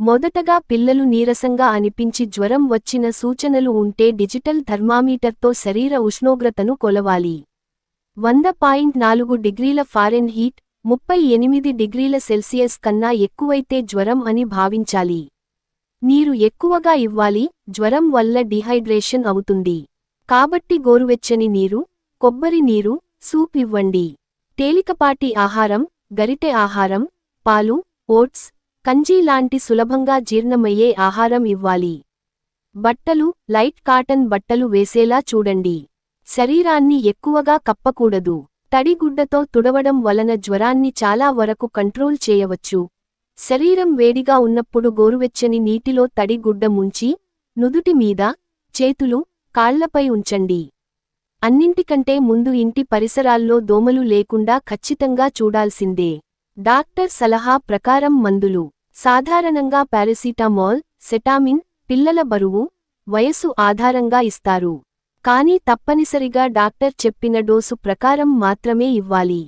మొదటగా పిల్లలు నీరసంగా అనిపించి జ్వరం వచ్చిన సూచనలు ఉంటే డిజిటల్ థర్మామీటర్తో శరీర ఉష్ణోగ్రతను కొలవాలి. వంద పాయింట్ నాలుగు డిగ్రీల ఫారెన్ హీట్ ముప్పై ఎనిమిది డిగ్రీల సెల్సియస్ కన్నా ఎక్కువైతే జ్వరం అని భావించాలి. నీరు ఎక్కువగా ఇవ్వాలి జ్వరం వల్ల డిహైడ్రేషన్ అవుతుంది. కాబట్టి గోరువెచ్చని నీరు కొబ్బరి నీరు సూప్ ఇవ్వండి. తేలికపాటి ఆహారం గరిటె ఆహారం పాలు ఓట్స్ కంజీ లాంటి సులభంగా జీర్ణమయ్యే ఆహారం ఇవ్వాలి. బట్టలు లైట్ కాటన్ బట్టలు వేసేలా చూడండి. శరీరాన్ని ఎక్కువగా కప్పకూడదు. తడిగుడ్డతో తుడవడం వలన జ్వరాన్ని చాలా వరకు కంట్రోల్ చేయవచ్చు. శరీరం వేడిగా ఉన్నప్పుడు గోరువెచ్చని నీటిలో తడిగుడ్డ ముంచి నుదుటి మీద చేతులు కాళ్ళపై ఉంచండి. అన్నింటికంటే ముందు ఇంటి పరిసరాల్లో దోమలు లేకుండా ఖచ్చితంగా చూడాల్సిందే. డాక్టర్ సలహా ప్రకారం మందులు. సాధారణంగా పారాసిటమాల్ సెటామిన్ పిల్లల బరువు వయసు ఆధారంగా ఇస్తారు. కానీ తప్పనిసరిగా డాక్టర్ చెప్పిన డోసు ప్రకారం మాత్రమే ఇవ్వాలి.